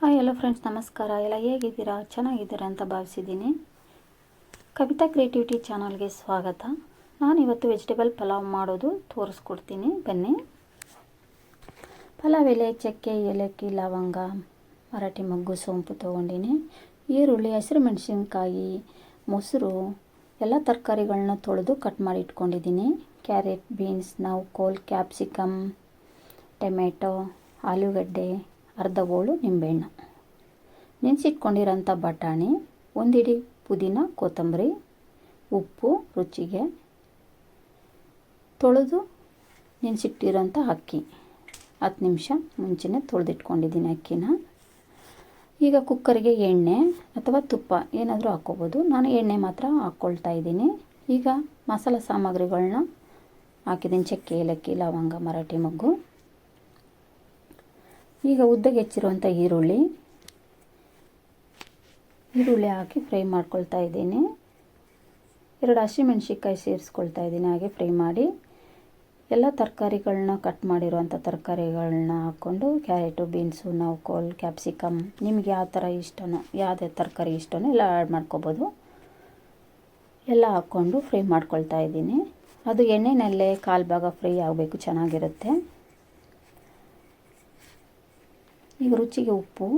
Hi ಎಲ್ಲೋ friends ನಮಸ್ಕಾರ. ಎಲ್ಲ ಹೇಗಿದ್ದೀರಾ? ಚೆನ್ನಾಗಿದ್ದೀರಾ ಅಂತ ಭಾವಿಸಿದ್ದೀನಿ. ಕವಿತಾ ಕ್ರಿಯೇಟಿವಿಟಿ ಚಾನಲ್ಗೆ ಸ್ವಾಗತ. ನಾನು ಇವತ್ತು ವೆಜಿಟೇಬಲ್ ಪಲಾವ್ ಮಾಡೋದು ತೋರಿಸ್ಕೊಡ್ತೀನಿ. ಬನ್ನಿ. ಪಲಾವ್ ಎಲೆ, ಚಕ್ಕೆ, ಏಲಕ್ಕಿ, ಲವಂಗ, ಮರಾಠಿ ಮಗ್ಗು, ಸೋಂಪು ತೊಗೊಂಡಿನಿ. ಈರುಳ್ಳಿ, ಹಸಿರು ಮೆಣಸಿನ್ಕಾಯಿ, ಮೊಸರು, ಎಲ್ಲ ತರಕಾರಿಗಳನ್ನ ತೊಳೆದು ಕಟ್ ಮಾಡಿ ಇಟ್ಕೊಂಡಿದ್ದೀನಿ. ಕ್ಯಾರೆಟ್, ಬೀನ್ಸ್, ನಾವು ಕೋಲ್, ಕ್ಯಾಪ್ಸಿಕಮ್ ಟೊಮೆಟೊ ಆಲೂಗಡ್ಡೆ ಅರ್ಧ ಬೋಳು ನಿಂಬೆಹಣ್ಣು. ನೆನೆಸಿಟ್ಕೊಂಡಿರೋಂಥ ಬಟಾಣಿ, ಒಂದಿಡಿ ಪುದೀನ, ಕೊತ್ತಂಬರಿ, ಉಪ್ಪು, ರುಚಿಗೆ ತೊಳೆದು ನೆನೆಸಿಟ್ಟಿರೋಂಥ ಅಕ್ಕಿ. ಹತ್ತು ನಿಮಿಷ ಮುಂಚೆನೇ ತೊಳೆದಿಟ್ಕೊಂಡಿದ್ದೀನಿ ಅಕ್ಕಿನ. ಈಗ ಕುಕ್ಕರ್ಗೆ ಎಣ್ಣೆ ಅಥವಾ ತುಪ್ಪ ಏನಾದರೂ ಹಾಕ್ಕೋಬೋದು. ನಾನು ಎಣ್ಣೆ ಮಾತ್ರ ಹಾಕ್ಕೊಳ್ತಾ ಇದ್ದೀನಿ. ಈಗ ಮಸಾಲೆ ಸಾಮಗ್ರಿಗಳನ್ನ ಹಾಕಿದ್ದೀನಿ. ಚಕ್ಕೆ ಏಲಕ್ಕಿ, ಲವಂಗ, ಮರಾಠಿ ಮೊಗ್ಗು. ಈಗ ಉದ್ದಕ್ಕೆ ಹೆಚ್ಚಿರುವಂಥ ಈರುಳ್ಳಿ. ಈರುಳ್ಳಿ ಹಾಕಿ ಫ್ರೈ ಮಾಡ್ಕೊಳ್ತಾ ಇದ್ದೀನಿ. ಎರಡು ಹಸಿಮೆಣ್ಸಿಕಾಯಿ ಸೇರಿಸ್ಕೊಳ್ತಾ ಇದ್ದೀನಿ, ಹಾಗೆ ಫ್ರೈ ಮಾಡಿ. ಎಲ್ಲ ತರಕಾರಿಗಳನ್ನ ಕಟ್ ಮಾಡಿರುವಂಥ ತರಕಾರಿಗಳನ್ನ ಹಾಕ್ಕೊಂಡು ಕ್ಯಾರೆಟು, ಬೀನ್ಸು ನೌಕೋಲ್ ಕ್ಯಾಪ್ಸಿಕಮ್ ನಿಮಗೆ ಯಾವ ಥರ ಇಷ್ಟನೋ, ಯಾವುದೇ ತರಕಾರಿ ಇಷ್ಟನೋ ಎಲ್ಲ ಆ್ಯಡ್ ಮಾಡ್ಕೋಬೋದು. ಎಲ್ಲ ಹಾಕ್ಕೊಂಡು ಫ್ರೈ ಮಾಡ್ಕೊಳ್ತಾ ಇದ್ದೀನಿ. ಅದು ಎಣ್ಣೆನಲ್ಲೇ ಕಾಲು ಭಾಗ ಫ್ರೈ ಆಗಬೇಕು, ಚೆನ್ನಾಗಿರುತ್ತೆ. ಈಗ ರುಚಿಗೆ ಉಪ್ಪು.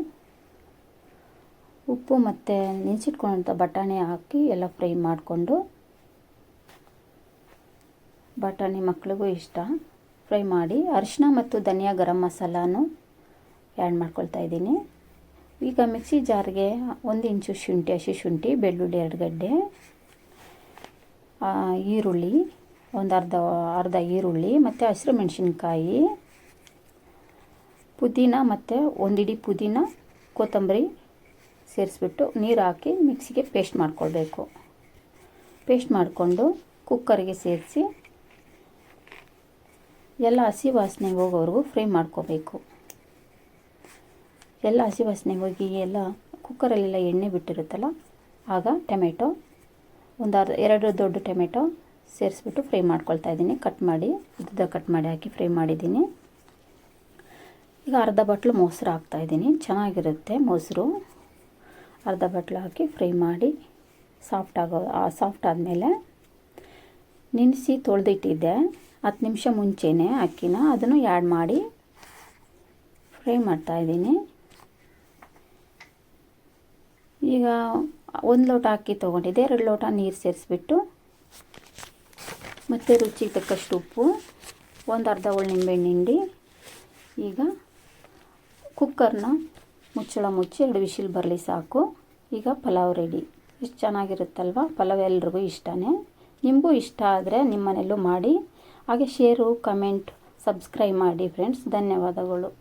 ಉಪ್ಪು ಮತ್ತು ನೆನೆಸಿಟ್ಕೊಂಡಂಥ ಬಟಾಣಿ ಹಾಕಿ ಎಲ್ಲ ಫ್ರೈ ಮಾಡಿಕೊಂಡು ಬಟಾಣಿ ಮಕ್ಕಳಿಗೂ ಇಷ್ಟ. ಫ್ರೈ ಮಾಡಿ ಅರಿಶಿನ ಮತ್ತು ಧನಿಯಾ ಗರಂ ಮಸಾಲಾನು ಆ್ಯಡ್ ಮಾಡ್ಕೊಳ್ತಾ ಇದ್ದೀನಿ. ಈಗ ಮಿಕ್ಸಿ ಜಾರ್ಗೆ ಒಂದು ಇಂಚು ಶುಂಠಿ, ಹಸಿ ಶುಂಠಿ, ಬೆಳ್ಳುಳ್ಳಿ ಎರಡು ಗಡ್ಡೆ ಈರುಳ್ಳಿ, ಒಂದು ಅರ್ಧ ಅರ್ಧ ಈರುಳ್ಳಿ ಮತ್ತು ಹಸಿರು ಮೆಣಸಿನ್ಕಾಯಿ ಪುದೀನ ಮತ್ತು ಒಂದಿಡಿ ಪುದೀನ, ಕೊತ್ತಂಬರಿ ಸೇರಿಸ್ಬಿಟ್ಟು ನೀರು ಹಾಕಿ ಮಿಕ್ಸಿಗೆ ಪೇಸ್ಟ್ ಮಾಡ್ಕೊಳ್ಬೇಕು. ಪೇಸ್ಟ್ ಮಾಡಿಕೊಂಡು ಕುಕ್ಕರ್ಗೆ ಸೇರಿಸಿ ಎಲ್ಲ ಹಸಿ ವಾಸನೆ ಹೋಗೋವರೆಗೂ ಫ್ರೈ ಮಾಡ್ಕೋಬೇಕು. ಎಲ್ಲ ಹಸಿ ವಾಸನೆ ಹೋಗಿ ಎಲ್ಲ ಕುಕ್ಕರಲ್ಲೆಲ್ಲ ಎಣ್ಣೆ ಬಿಟ್ಟಿರುತ್ತಲ್ಲ, ಆಗ ಟೊಮೆಟೊ ಒಂದು ಅರ್ಧ, ಎರಡು ದೊಡ್ಡ ಟೊಮೆಟೊ ಸೇರಿಸ್ಬಿಟ್ಟು ಫ್ರೈ ಮಾಡ್ಕೊಳ್ತಾ ಇದ್ದೀನಿ. ಕಟ್ ಮಾಡಿ, ಉದ್ದ ಕಟ್ ಮಾಡಿ ಹಾಕಿ ಫ್ರೈ ಮಾಡಿದ್ದೀನಿ. ಈಗ ಅರ್ಧ ಬಟ್ಲು ಮೊಸರು ಹಾಕ್ತಾಯಿದ್ದೀನಿ ಚೆನ್ನಾಗಿರುತ್ತೆ ಮೊಸರು. ಅರ್ಧ ಬಟ್ಲು ಹಾಕಿ ಫ್ರೈ ಮಾಡಿ ಸಾಫ್ಟ್ ಆಗೋ ಸಾಫ್ಟ್ ಆದಮೇಲೆ ನೆನೆಸಿ ತೊಳೆದಿಟ್ಟಿದ್ದೆ. ಹತ್ತು ನಿಮಿಷ ಮುಂಚೆನೇ ಅಕ್ಕಿನ. ಅದನ್ನು ಆ್ಯಡ್ ಮಾಡಿ ಫ್ರೈ ಮಾಡ್ತಾಯಿದ್ದೀನಿ ಈಗ ಒಂದು ಲೋಟ ಅಕ್ಕಿ ತೊಗೊಂಡಿದ್ದೆ. ಎರಡು ಲೋಟ ನೀರು ಸೇರಿಸ್ಬಿಟ್ಟು ಮತ್ತು ರುಚಿಗೆ ತಕ್ಕಷ್ಟು ಉಪ್ಪು, ಒಂದು ಅರ್ಧ ಒಳ್ಳೆ ನಿಂಬೆಹಣ್ಣು ಹಿಂಡಿ, ಈಗ ಕುಕ್ಕರ್ನ ಮುಚ್ಚಳ ಮುಚ್ಚಿ ಎರಡು ವಿಶಿಲ್ ಬರಲಿ ಸಾಕು. ಈಗ ಪಲಾವ್ ರೆಡಿ ಎಷ್ಟು ಚೆನ್ನಾಗಿರುತ್ತಲ್ವ? ಪಲಾವ್ ಎಲ್ರಿಗೂ ಇಷ್ಟನೇ. ನಿಮಗೂ ಇಷ್ಟ ಆದರೆ ನಿಮ್ಮನೆಯಲ್ಲೂ ಮಾಡಿ. ಹಾಗೆ ಶೇರು ಕಮೆಂಟ್ ಸಬ್ಸ್ಕ್ರೈಬ್ ಮಾಡಿ ಫ್ರೆಂಡ್ಸ್ ಧನ್ಯವಾದಗಳು.